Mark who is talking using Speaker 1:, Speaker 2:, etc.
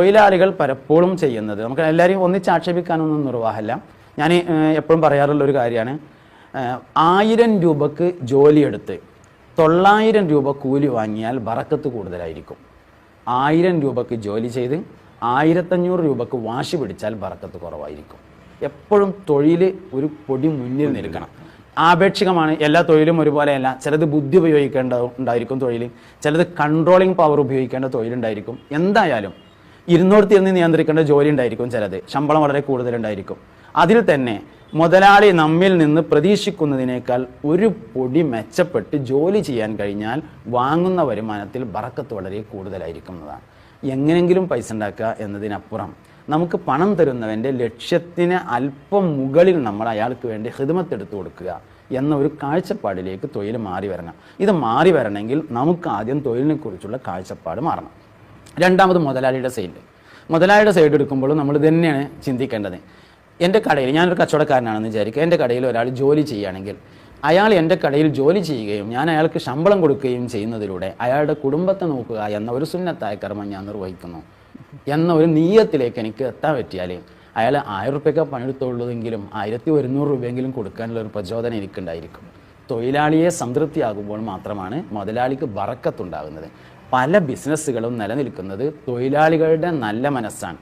Speaker 1: തൊഴിലാളികൾ പലപ്പോഴും ചെയ്യുന്നത്. നമുക്ക് എല്ലാവരെയും ഒന്നിച്ച് ആക്ഷേപിക്കാനൊന്നും നിർവാഹമല്ല. ഞാൻ എപ്പോഴും പറയാറുള്ള ഒരു കാര്യമാണ്. ആയിരം രൂപക്ക് ജോലിയെടുത്ത് തൊള്ളായിരം രൂപ കൂലി വാങ്ങിയാൽ ബറക്കത്ത് കൂടുതലായിരിക്കും. ആയിരം രൂപക്ക് ജോലി ചെയ്ത് ആയിരത്തഞ്ഞൂറ് രൂപക്ക് വാശി പിടിച്ചാൽ ബറക്കത്ത് കുറവായിരിക്കും. എപ്പോഴും തൊഴിൽ ഒരു പൊടി മുന്നിൽ നിൽക്കണം. ആപേക്ഷികമാണ് എല്ലാ തൊഴിലും ഒരുപോലെയല്ല ചിലത് ബുദ്ധി ഉപയോഗിക്കേണ്ട ഉണ്ടായിരിക്കും തൊഴിൽ ചിലത് കൺട്രോളിങ് പവർ ഉപയോഗിക്കേണ്ട തൊഴിലുണ്ടായിരിക്കും. എന്തായാലും ഇരുന്നൂറ്റി ഇരുന്ന് നിയന്ത്രിക്കേണ്ട ജോലി ഉണ്ടായിരിക്കും ചിലത്. ശമ്പളം വളരെ കൂടുതലുണ്ടായിരിക്കും അതിൽ തന്നെ മുതലാളി നമ്മിൽ നിന്ന് പ്രതീക്ഷിക്കുന്നതിനേക്കാൾ ഒരു പൊടി മെച്ചപ്പെട്ട് ജോലി ചെയ്യാൻ കഴിഞ്ഞാൽ വാങ്ങുന്ന വരുമാനത്തിൽ ബറക്കത്ത് വളരെ കൂടുതലായിരിക്കും എന്നതാണ്. എങ്ങനെങ്കിലും പൈസ ഉണ്ടാക്കുക എന്നതിനപ്പുറം നമുക്ക് പണം തരുന്നവന്റെ ലക്ഷ്യത്തിന് അല്പം മുകളിൽ നമ്മൾ അയാൾക്ക് വേണ്ടി ഹിതമത്തെടുത്തു കൊടുക്കുക എന്ന ഒരു കാഴ്ചപ്പാടിലേക്ക് തൊഴിൽ മാറി വരണം. ഇത് മാറി വരണമെങ്കിൽ നമുക്ക് ആദ്യം തൊഴിലിനെ കുറിച്ചുള്ള കാഴ്ചപ്പാട് മാറണം. രണ്ടാമത് മുതലാളിയുടെ സൈഡ് മുതലാളിയുടെ സൈഡ് എടുക്കുമ്പോൾ നമ്മൾ തന്നെയാണ് ചിന്തിക്കേണ്ടത്. എന്റെ കടയിൽ ഞാനൊരു കച്ചവടക്കാരനാണെന്ന് വിചാരിക്കുക. എന്റെ കടയിൽ ഒരാൾ ജോലി ചെയ്യുകയാണെങ്കിൽ അയാൾ എന്റെ കടയിൽ ജോലി ചെയ്യുകയും ഞാൻ അയാൾക്ക് ശമ്പളം കൊടുക്കുകയും ചെയ്യുന്നതിലൂടെ അയാളുടെ കുടുംബത്തെ നോക്കുക എന്ന ഒരു സുന്നത്തായ കർമ്മം ഞാൻ നിർവഹിക്കുന്നു. എന്ന ഒരു നീയത്തിലേക്ക് എനിക്ക് എത്താൻ പറ്റിയാൽ അയാൾ ആയിരം റുപ്യൊക്കെ പണിയെടുത്തുള്ളതെങ്കിലും ആയിരത്തി ഒരുന്നൂറ് രൂപയെങ്കിലും കൊടുക്കാനുള്ള ഒരു പ്രചോദനം എനിക്കുണ്ടായിരിക്കും. തൊഴിലാളിയെ സംതൃപ്തിയാകുമ്പോൾ മാത്രമാണ് മുതലാളിക്ക് വറക്കത്തുണ്ടാകുന്നത് പല ബിസിനസ്സുകളും നിലനിൽക്കുന്നത് തൊഴിലാളികളുടെ നല്ല മനസ്സാണ്.